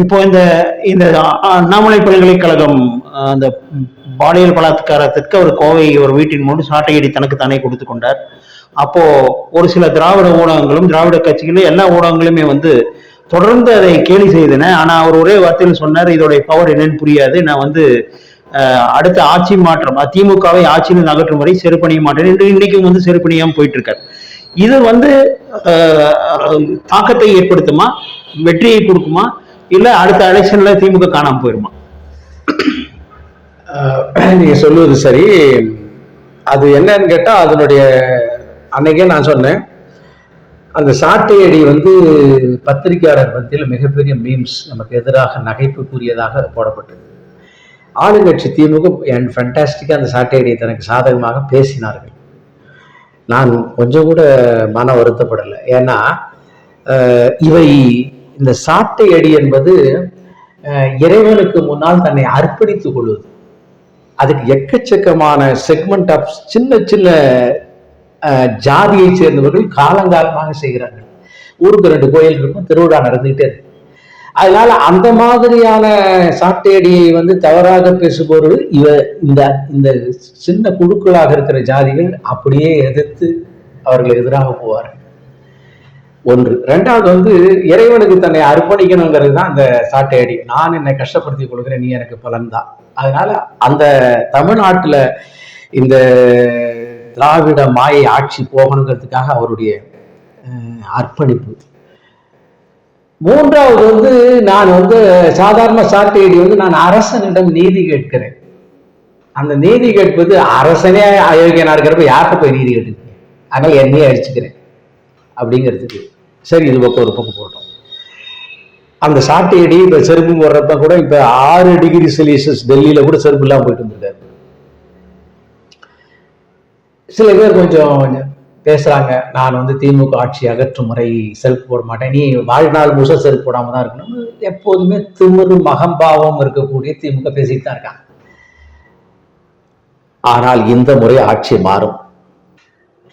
இப்போ இந்த இந்த அண்ணாமலை பல்கலைக்கழகம் அந்த பாலியல் பலாத்காரத்திற்கு அவர் கோவை ஒரு வீட்டின் முன் சாட்டையடி தனக்கு தானே கொடுத்து கொண்டார். அப்போ ஒரு சில திராவிட ஊடகங்களும் திராவிட கட்சிகளும் எல்லா ஊடகங்களுமே வந்து தொடர்ந்து அதை கேலி செய்தன. ஆனா அவர் ஒரே வார்த்தையில் சொன்னார் இதோடைய பவர் என்னன்னு புரியாது. நான் வந்து அஹ், அடுத்த ஆட்சி மாற்றம் திமுகவை ஆட்சியில் நகற்றும் வரை செருப்பணிய மாட்டேன். என்று இன்னைக்கும் வந்து செருப்பணியாம போயிட்டு இருக்கார் இது வந்து தாக்கத்தை ஏற்படுத்துமா? வெற்றியை கொடுக்குமா? இல்ல அடுத்த எலெக்ஷன்ல திமுக காணாம போயிருமா? நீங்க சொல்லுவது சரி. அது என்னன்னு கேட்டா அதனுடைய அன்னைக்கே நான் சொன்னேன். அந்த சாட்டையடி வந்து பத்திரிகையாளர் மத்தியில் மிகப்பெரிய மீம்ஸ் நமக்கு எதிராக நகைப்புக்குரியதாக போடப்பட்டது. ஆளுங்கட்சி திமுக அண்ட் ஃபண்டாஸ்டிக்காக அந்த சாட்டையடியை தனக்கு சாதகமாக பேசினார்கள். நான் கொஞ்சம் கூட மன வருத்தப்படலை. ஏன்னா இவை இந்த சாட்டை அடி என்பது இறைவனுக்கு முன்னால் தன்னை அர்ப்பணித்துக் கொள்வது. அதுக்கு எக்கச்சக்கமான செக்மெண்ட் ஆஃப் சின்ன சின்ன ஜாதியை சேர்ந்தவர்கள் காலங்காலமாக செய்கிறார்கள். ஊருக்கு ரெண்டு கோயில் இருக்கும் திருவிழா நடந்துகிட்டே இருக்கு அதனால அந்த மாதிரியான சாட்டையடியை வந்து தவறாக பேசுபவர்கள் இவ இந்த இந்த சின்ன குழுக்களாக இருக்கிற ஜாதிகள் அப்படியே எதிர்த்து அவர்கள் எதிராக போவார்கள். ஒன்று. ரெண்டாவது வந்து இறைவனுக்கு தன்னை அர்ப்பணிக்கணுங்கிறது தான் அந்த சாட்டையடி நான் என்னை கஷ்டப்படுத்தி கொடுக்குறேன் நீ எனக்கு பலன் தான். அதனால அந்த தமிழ்நாட்டில் இந்த திராவிட மாயை ஆட்சி போகணுங்கிறதுக்காக அவருடைய அர்ப்பணிப்பு. மூன்றாவது வந்து நான் வந்து சாதாரண சாட்டையடி வந்து நான் அரசனிடம் நீதி கேட்கிறேன். அந்த நீதி கேட்பது அரசனே அயோக்கியனா இருக்கிறப்ப யார்கிட்ட போய் நீதி கேட்டுக்கிறேன் ஆனால் என்னையே அடிச்சுக்கிறேன் அப்படிங்கிறதுக்கு சரி இது பக்கம் ஒரு பக்கம் போட்டோம் அந்த சாட்டையடி இப்ப செருப்பு போடுறப்ப கூட இப்ப ஆறு டிகிரி செல்சியஸ் டெல்லியில கூட செருப்பு இல்லாம போயிட்டு வந்திருக்காரு சில பேர் கொஞ்சம் பேசுறாங்க நான் வந்து திமுக ஆட்சி அகற்றும் முறை செருப்பு போட மாட்டேன். நீ வாழ்நாள் முழுச செருப்பு போடாம தான் இருக்கணும். எப்போதுமே திமிரு மகம்பாவம் இருக்கக்கூடிய திமுக பேசிட்டு தான் இருக்காங்க. ஆனால் இந்த முறை ஆட்சி மாறும்.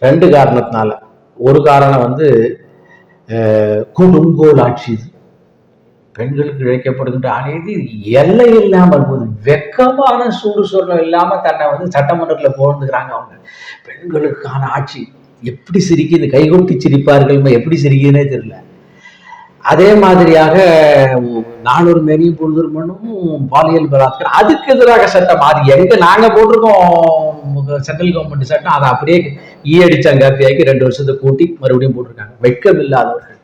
ரெண்டு காரணத்தினால. ஒரு காரணம் வந்து கொடுங்கோல் ஆட்சி இது பெண்களுக்கு இழைக்கப்படுகின்ற அனைத்து எல்லை இல்லாமல் போது வெக்கமான சூடு சொர்ணம் இல்லாமல் தன்னை வந்து சட்டமன்றத்தில் போகணுங்கிறாங்க அவங்க. பெண்களுக்கான ஆட்சி எப்படி சிரிக்குது? கைகொட்டி சிரிப்பார்கள் எப்படி சிரிக்குதுன்னே தெரியல. அதே மாதிரியாக நானூறு மேனியும் பொழுது மண்ணும் பாலியல் பலாத்காரம். அதுக்கு எதிராக சட்டம் அது எங்க நாங்க போட்டிருக்கோம்? சென்ட்ரல் கவர்மெண்ட் சட்டம் அதை அப்படியே ஈ அடிச்சாங்க காப்பியாக்கி ரெண்டு வருஷத்தை கூட்டி மறுபடியும் போட்டிருக்காங்க. வெட்கம் இல்லாதவர்கள்